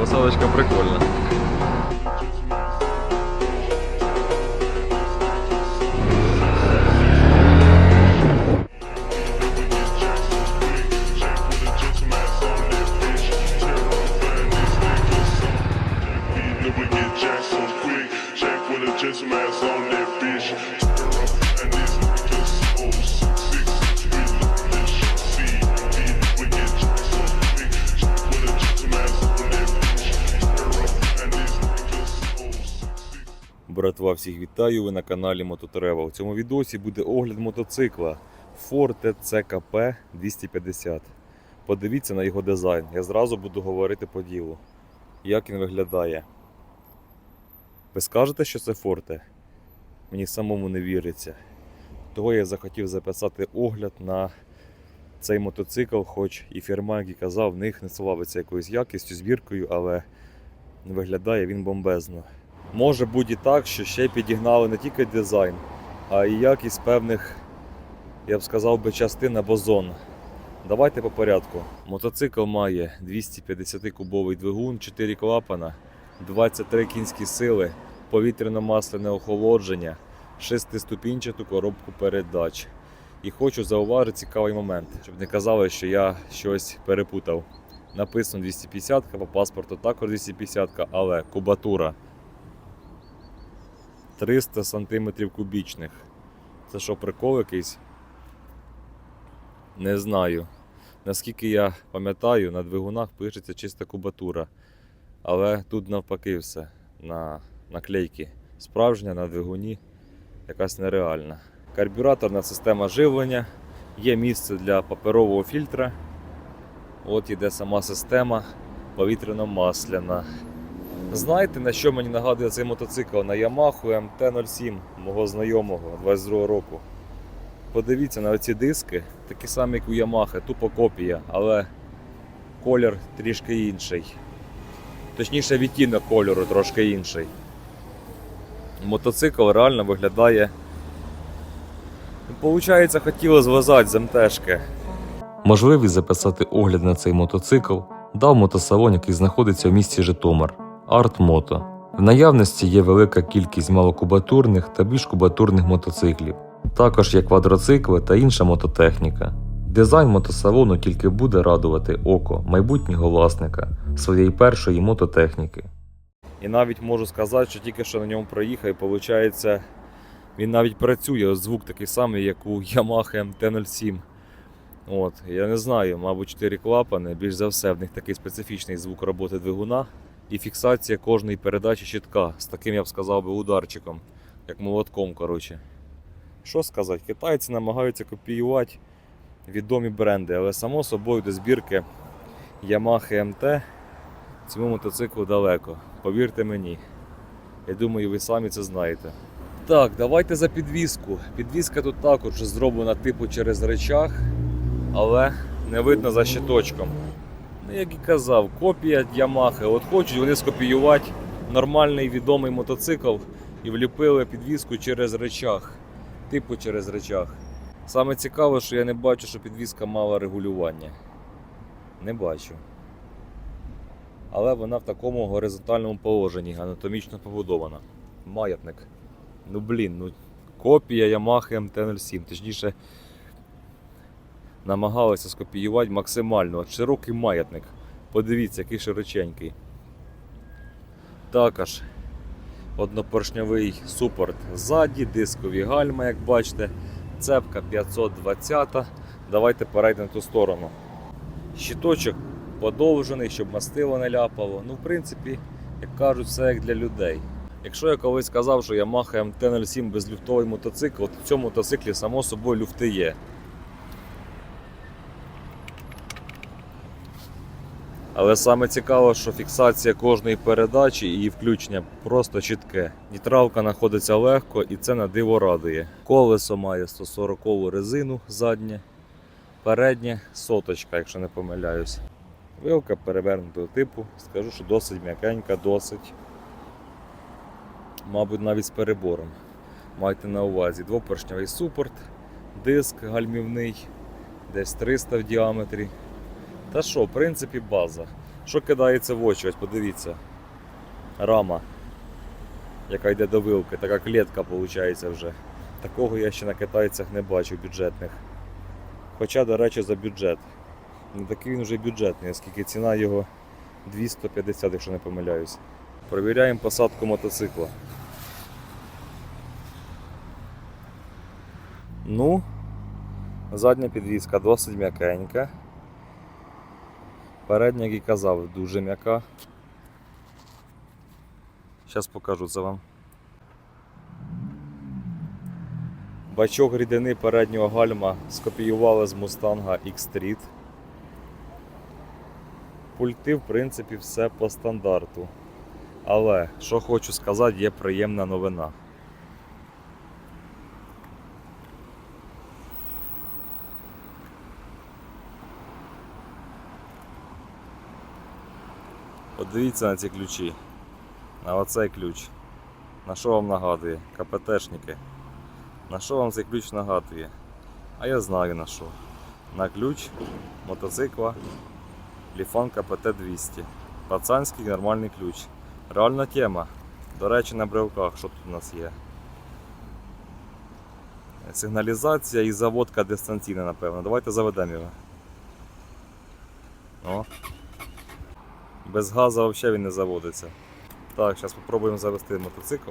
Посадочка прикольна. A gentleman on that bitch. Братва, всіх вітаю! Ви на каналі Мототрева. У цьому відосі буде огляд мотоцикла Forte CKP 250. Подивіться на його дизайн. Я зразу буду говорити по ділу. Як він виглядає. Ви скажете, що це Forte? Мені самому не віриться. Того я захотів записати огляд на цей мотоцикл, хоч і фірма, як і казав, в них не славиться якоюсь якістю, збіркою, але виглядає він бомбезно. Може бути і так, що ще підігнали не тільки дизайн, а й якість певних, я б сказав би, частин або зон. Давайте по порядку. Мотоцикл має 250-кубовий двигун, 4 клапана, 23 кінські сили, повітряно-масляне охолодження, 6-ступінчату коробку передач. І хочу зауважити цікавий момент, щоб не казали, що я щось перепутав. Написано 250 по паспорту також 250, але кубатура 300 сантиметрів кубічних. Це що, прикол якийсь? Не знаю. Наскільки я пам'ятаю, на двигунах пишеться чиста кубатура. Але тут навпаки все на наклейки. Справжня на двигуні якась нереальна. Карбюраторна система живлення. Є місце для паперового фільтра. От іде сама система повітряно-масляна. Знаєте, на що мені нагадує цей мотоцикл? На Yamaha MT-07 мого знайомого 22 року. Подивіться на оці диски, такі самі, як у Yamaha, тупо копія, але колір трішки інший. Точніше, відтінок кольору трошки інший. Мотоцикл реально виглядає. Получається, хотіли зв'язати з МТшки. Можливість записати огляд на цей мотоцикл дав мотосалон, який знаходиться в місті Житомир Арт Мото. В наявності є велика кількість малокубатурних та більш кубатурних мотоциклів. Також є квадроцикли та інша мототехніка. Дизайн мотосалону тільки буде радувати око майбутнього власника своєї першої мототехніки. І навіть можу сказати, що тільки що на ньому проїхав, і виходить, він навіть працює. Звук такий самий, як у Yamaha MT-07. От, я не знаю, мабуть, 4 клапани. Більш за все, в них такий специфічний звук роботи двигуна і фіксація кожної передачі щитка з таким, я б сказав би, ударчиком, як молотком. коротше. Що сказати, китайці намагаються копіювати відомі бренди, але само собою до збірки Yamaha MT цьому мотоциклу далеко. Повірте мені. Я думаю, ви самі це знаєте. Так, давайте за підвіску. Підвіска тут також зроблена типу через речах, але не видно за щиточком. Ну, як і казав, копія Yamaha. От хочуть вони скопіювати нормальний відомий мотоцикл і вліпили підвіску через речах. Типу через речах. Саме цікаве, що я не бачу, що підвіска мала регулювання. Не бачу. Але вона в такому горизонтальному положенні, анатомічно побудована. Маятник. Ну блін, ну копія Yamaha MT-07. Точніше, намагалися скопіювати максимально. От широкий маятник. Подивіться, який широченький. Також однопоршньовий супорт ззаді, дискові гальма, як бачите. Цепка 520. Давайте перейдемо в ту сторону. Щиточок подовжений, щоб мастило не ляпало. Ну, в принципі, як кажуть, все як для людей. Якщо я колись казав, що Yamaha MT-07 безлюфтовий мотоцикл, то в цьому мотоциклі само собою люфти є. Але саме цікаво, що фіксація кожної передачі і її включення просто чітке. Нейтралка знаходиться легко і це на диво радує. Колесо має 140 резину заднє, переднє соточка, якщо не помиляюсь. Вилка перевернутого типу, скажу, що досить м'якенька, досить. Мабуть, навіть з перебором. Майте на увазі двопоршневий супорт, диск гальмівний, десь 300 в діаметрі. Та що, в принципі, база. Що кидається в очі? Ось подивіться. Рама, яка йде до вилки, така клітка виходить вже. Такого я ще на китайцях не бачив бюджетних. Хоча, до речі, за бюджет. Не такий він вже бюджетний, оскільки ціна його 250, якщо не помиляюсь. Провіряємо посадку мотоцикла. Ну, задня підвізка досить м'якенька. Передня, як і казав, дуже м'яка. Зараз покажу це вам. Бачок рідини переднього гальма скопіювали з Мустанга X-Street. Пульти, в принципі, все по стандарту. Але, що хочу сказати, є приємна новина. Подивіться на ці ключі. На оцей ключ. На що вам нагадує? КПТшники. На що вам цей ключ нагадує? А я знаю на що. На ключ мотоцикла Ліфан КПТ 200. Пацанський нормальний ключ. Реальна тема. До речі, на брелках, що тут у нас є. Сигналізація і заводка дистанційна, напевно. Давайте заведемо його. О. Без газу взагалі він не заводиться. Так, зараз спробуємо завести мотоцикл.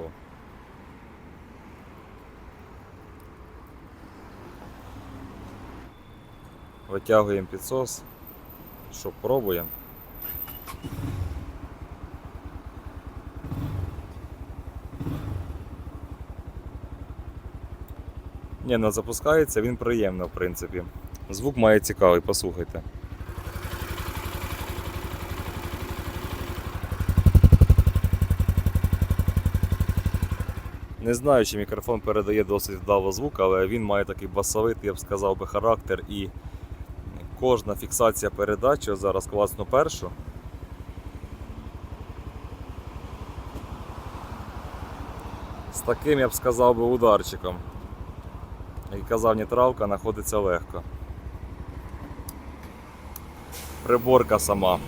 Витягуємо підсос. Що, пробуємо. Ні, не запускається, він приємно, в принципі. Звук має цікавий, послухайте. Не знаю, чи мікрофон передає досить вдало звук, але він має такий басовитий, я б сказав би, характер і кожна фіксація передачі, зараз класну першу. З таким я б сказав би ударчиком. Як казав нейтралка, знаходиться легко. Приборка сама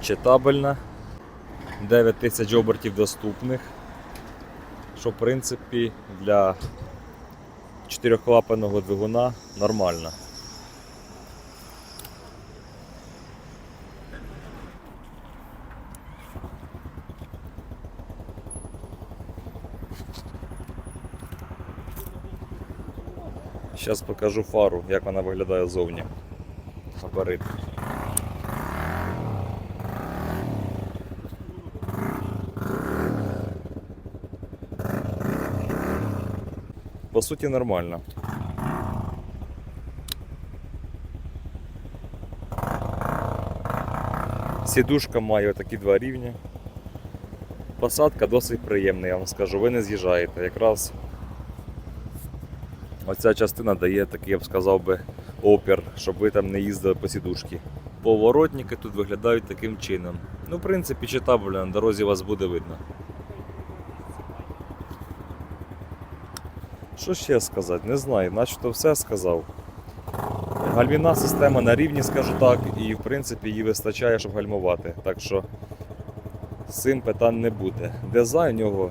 читабельна. 9000 обертів доступних. Що в принципі для чотирьохклапаного двигуна нормально. Зараз покажу фару, як вона виглядає ззовні. Габарит. По суті, нормально. Сідушка має такі два рівні. Посадка досить приємна, я вам скажу. Ви не з'їжджаєте. Якраз оця частина дає такий, я б сказав би, опір, щоб ви там не їздили по сідушці. Поворотники тут виглядають таким чином. Ну, в принципі, читабельно, на дорозі вас буде видно. Що ще сказати? Не знаю, начебто все сказав. Гальмівна система на рівні, скажу так, і в принципі її вистачає, щоб гальмувати. Так що з цим питань не буде. Дизайн у нього,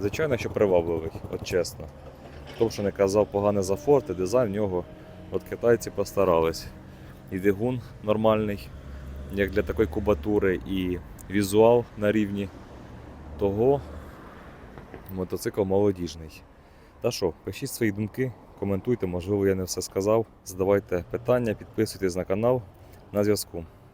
звичайно, що привабливий, от чесно. Хто що не казав погане за форти, дизайн в нього от китайці постарались. І двигун нормальний, як для такої кубатури, і візуал на рівні того мотоцикл молодіжний. Та що, пишіть свої думки, коментуйте, можливо, я не все сказав. Задавайте питання, підписуйтесь на канал. На зв'язку.